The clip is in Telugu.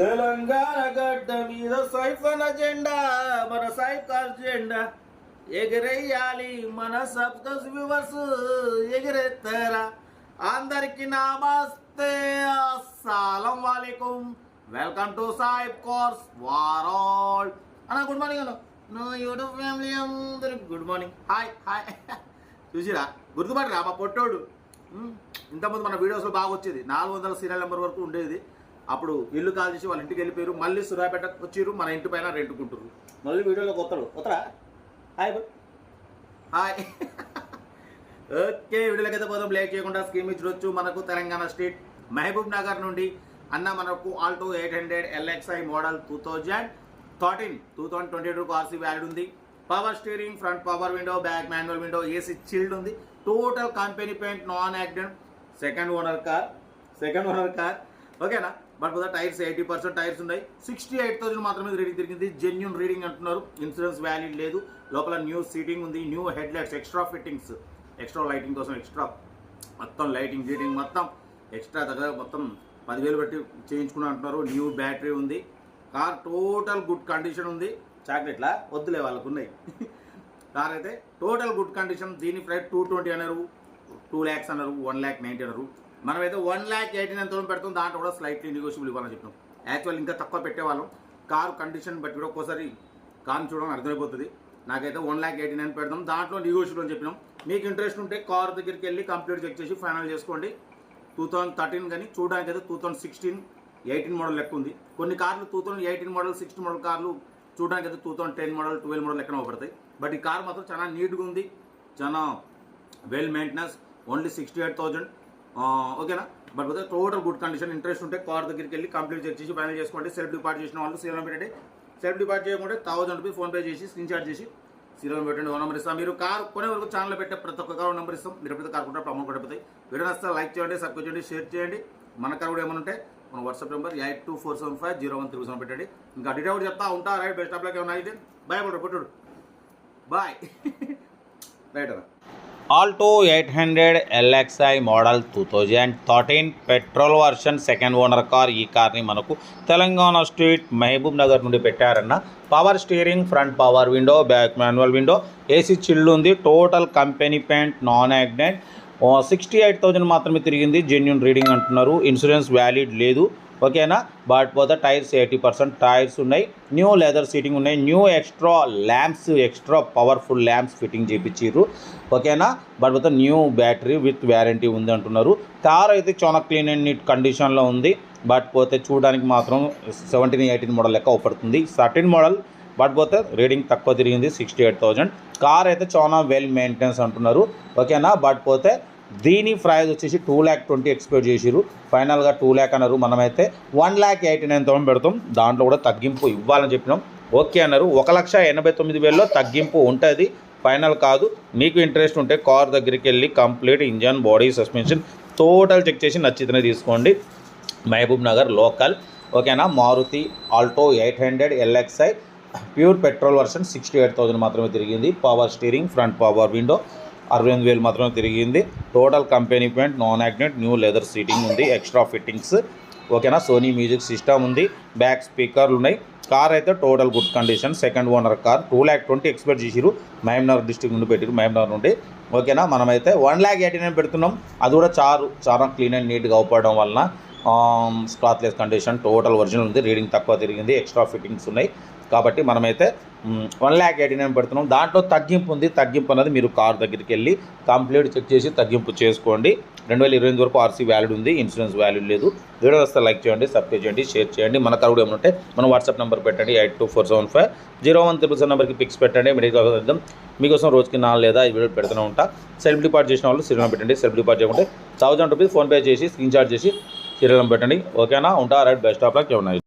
తెలంగాణ గడ్డ మీద సైఫన్ అజెండా మన సైకార్ జెండా ఎగిరేయాలి మన సబ్స్క్రైబ్ వ్యూవర్స్ ఎగిరెత్తారా అందరికి నమస్తే అస్సలం వాలేకుం. వెల్కమ్ టు సాయిబ్ కోర్స్ వారాల్. అన్న గుడ్ మార్నింగ్ అన్న. నా యూట్యూబ్ ఫ్యామిలీ అందరికి గుడ్ మార్నింగ్. Hi hi. చూసిరా? గుర్తుపట్టరా మా పొట్టోడు? ఇంతకుముందు మన వీడియోస్లో బాగా వచ్చేది. నాలుగు వందల సీరియల్ నెంబర్ వరకు ఉండేది. అప్పుడు ఇల్లు కాల్ చేసి వాళ్ళ ఇంటికి వెళ్ళిపోయారు. మళ్ళీ సురాపేట వచ్చిర్రు మన ఇంటి పైన రెంటుకుంటారు మళ్ళీ వీడియోలోకి వస్తాడు. వస్తారా హాయ్ హాయ్. ఓకే వీడియోలోకి అయితే పోదాం. లేట్ చేయకుండా స్కీమ్ ఇచ్చుకోవచ్చు మనకు తెలంగాణ స్టేట్ మహబూబ్ నగర్ నుండి అన్న మనకు Alto eight hundred LXi model two thousand thirteen. Two thousand twenty two RC valid ఉంది. Power steering front power window back manual window AC chilled ఉంది. Total company paint non accident second owner car second owner car ఓకేనా బట్ పోతే టైర్స్ ఎయిటీ పర్సెంట్ టైర్స్ ఉన్నాయి. సిక్స్టీ ఎయిట్ థౌసండ్ మాత్రమే రీడింగ్ తిరిగింది. జెన్యున్ రీడింగ్ అంటున్నారు. ఇన్సూరెన్స్ వ్యాలిడ్ లేదు. లోపల న్యూ సీటింగ్ ఉంది new head lights extra fittings extra lighting కోసం ఎక్స్ట్రా మొత్తం లైటింగ్ గీటింగ్ మొత్తం ఎక్స్ట్రా దగ్గర మొత్తం పదివేలు పెట్టి చేయించుకున్నా అంటున్నారు. న్యూ బ్యాటరీ ఉంది. కార్ టోటల్ గుడ్ కండిషన్ ఉంది. చాక్లెట్లా వద్దులే వాళ్ళకు ఉన్నాయి కార్ అయితే టోటల్ గుడ్ కండిషన్ దీని ప్రైస్ టూ ట్వంటీ అన్నారు. టూ ల్యాక్స్ అన్నారు. వన్ ల్యాక్ నైంటీ అన్నారు. మనమైతే one lakh eighty nine thousand పెడతాం దాంట్లో కూడా స్లైట్లీ నెగోషియబుల్ ఇవ్వాలని చెప్పినాం యాక్చువల్ ఇంకా తక్కువ పెట్టేవాళ్ళం. కారు కండిషన్ బట్టి కూడా ఒక్కోసారి కారు చూడడం అర్థమైపోతుంది. నాకైతే వన్ ల్యాక్ ఎయిటీ నైన్ పెడతాం దాంట్లో నెగోషియబుల్ అని చెప్పినాం. మీకు ఇంట్రెస్ట్ ఉంటే కార్ దగ్గరికి వెళ్ళి కంప్లీట్ చెక్ చేసి ఫైనల్ చేసుకోండి. టూ థౌసండ్ థర్టీన్ కానీ చూడడానికి అయితే two thousand sixteen eighteen model లెక్క ఉంది. కొన్ని కార్లు two thousand eighteen model sixteen model కార్లు చూడడానికి అయితే two thousand ten model twelve model లెక్కన పడతాయి. బట్ ఈ కార్ మాత్రం చాలా నీట్గా ఉంది. చాలా well maintenance only sixty eight thousand ఓకేనా? బట్ పోతే టోటల్ గుడ్ కండిషన్ ఇంట్రెస్ట్ ఉంటే కార్ దగ్గరికి వెళ్ళి కంప్లీట్ చెక్ చేసి ఫైనల్ చేసుకోండి. సెల్ఫ్ డిపార్ట్ చేసిన వాళ్ళు సీరం పెట్టండి. సెల్ఫ్ డిపార్ట్ చేయకుండా థౌసండ్ రూపీస్ ఫోన్పే చేసి స్క్రీన్ షాట్ చేసి సీరం పెట్టండి ఓ నెంబర్ ఇస్తాం. మీరు కార్ కొనే వరకు ఛానల్ పెట్టే ప్రతి ఒక్క కార్ నెంబర్ ఇస్తాం. మీరు ఎప్పుడైతే కార్ కూడా ప్రమోట్ పడిపోతాయి. వీడియో నచ్చితే లైక్ చేయండి సబ్స్క్రైబ్ చేయండి షేర్ చేయండి. మన కార్ కూడా ఏమైనా ఉంటే మన WhatsApp number eight two four seven five zero one three seven పెట్టండి. ఇంకా డీటెయిల్ చెప్తా ఉంటా. రైట్ బెస్ట్ ఆఫ్ లైక్ ఏమైనా అయితే. బాయ్ కొట్టు బాయ్ రైట్ అన్న Alto eight hundred LXi model two thousand thirteen petrol version second owner car. ఈ కార్ని మనకు తెలంగాణ స్టేట్ మహబూబ్ నగర్ నుండి పెట్టారన్న. Power steering front power window back manual window AC chill ఉంది. Total company paint non accident sixty eight thousand మాత్రమే తిరిగింది. జెన్యున్ రీడింగ్ అంటున్నారు. ఇన్సూరెన్స్ వ్యాలిడ్ లేదు. ఓకేనా? బట్ పోతే టైర్స్ ఎయిటీ పర్సెంట్ టైర్స్ ఉన్నాయి. న్యూ లెదర్ సీటింగ్ ఉన్నాయి. New extra lamps extra powerful lamps fitting చేయించారు ఓకేనా? బట్ పోతే న్యూ బ్యాటరీ విత్ వ్యారంటీ ఉంది అంటున్నారు. కార్ అయితే చాలా క్లీన్ అండ్ నీట్ కండిషన్లో ఉంది. బట్ పోతే చూడడానికి మాత్రం సెవెంటీన్ ఎయిటీన్ మోడల్ లెక్క అవుపడుతుంది. థర్టీన్ మోడల్ బట్ పోతే రీడింగ్ తక్కువ తిరిగింది సిక్స్టీ ఎయిట్ థౌజండ్ కార్ అయితే చాలా వెల్ మెయింటెనెన్స్ అంటున్నారు. ఓకేనా? బట్ పోతే దీని ప్రైజ్ వచ్చేసి టూ ల్యాక్ ట్వంటీ ఎక్స్పెక్ట్ చేసిరు ఫైనల్గా టూ ల్యాక్ అన్నారు. మనమైతే one lakh eighty nine thousand పెడతాం. దాంట్లో కూడా తగ్గింపు ఇవ్వాలని చెప్పినాం. ఓకే అన్నారు. ఒక లక్ష ఎనభై తొమ్మిది వేలలో తగ్గింపు ఉంటుంది. ఫైనల్ కాదు. మీకు ఇంట్రెస్ట్ ఉంటే కార్ దగ్గరికి వెళ్ళి complete engine body suspension total check చేసి నచ్చితేనే తీసుకోండి. Mahabubnagar local. ఓకేనా? Maruti Alto eight hundred LXi. Pure petrol version sixty eight thousand మాత్రమే తిరిగింది. Power steering front power window అరవై ఎనిమిది వేలు మాత్రమే తిరిగింది. Total company paint non accident new leather seating ఉంది ఎక్స్ట్రా ఫిట్టింగ్స్ ఓకేనా సోనీ మ్యూజిక్ సిస్టమ్ ఉంది. బ్యాక్ స్పీకర్లు ఉన్నాయి. కార్ అయితే total good condition second owner car two lakh twenty expect చేసిరు మహమ్నగర్ డిస్టిక్ నుండి పెట్టిరు మహమ్నగర్ నుండి. ఓకేనా మనమైతే వన్ ల్యాక్ ఎయిటీ నైన్ పెడుతున్నాం. అది కూడా చారు. చాలా క్లీన్ అండ్ నీట్గా అవపడడం వలన స్క్రాత్లెస్ కండిషన్ టోటల్ ఒరిజినల్ ఉంది. రీడింగ్ తక్కువ తిరిగింది. ఎక్స్ట్రా ఫిట్టింగ్స్ ఉన్నాయి. కాబట్టి మనమైతే వన్ ల్యాక్ ఎయిటీ నైన్ పెడుతున్నాం. దాంట్లో తగ్గింపు ఉంది. తగ్గింపు అన్నది మీరు కార్ దగ్గరికి వెళ్ళి కంప్లీట్ చెక్ చేసి తగ్గింపు చేసుకోండి. రెండు వేల ఇరవై వరకు ఆర్సీ వ్యాలిడ్ ఉంది. ఇన్సూరెన్స్ వ్యాలిడ్ లేదు. వీడియో వస్తే లైక్ చేయండి సబ్స్క్రైబ్ చేయండి షేర్ చేయండి. మన కార్ కూడా ఏమైనా ఉంటే మన వాట్సాప్ నెంబర్ పెట్టండి. Eight two four seven five zero one triple seven నెంబర్కి పిక్స్ పెట్టండి. మెడికల్ ఇద్దాం మీకోసం రోజుకి నాలుగు లేదా ఐదు వీడియో పెడుతూనే ఉంటా. సెల్ఫ్ డిపార్ట్ చేసిన వాళ్ళు సీరియల్ పెట్టండి. సెల్ఫ్ డిపార్ట్ చేయకుంటే థౌసండ్ రూపీస్ ఫోన్పే చేసి స్క్రీన్ చార్జ్ చేసి సీరియల్ పెట్టండి. ఓకేనా ఉంటా? రైట్ బెస్ట్ ఆఫ్ లక్ ఏమన్నా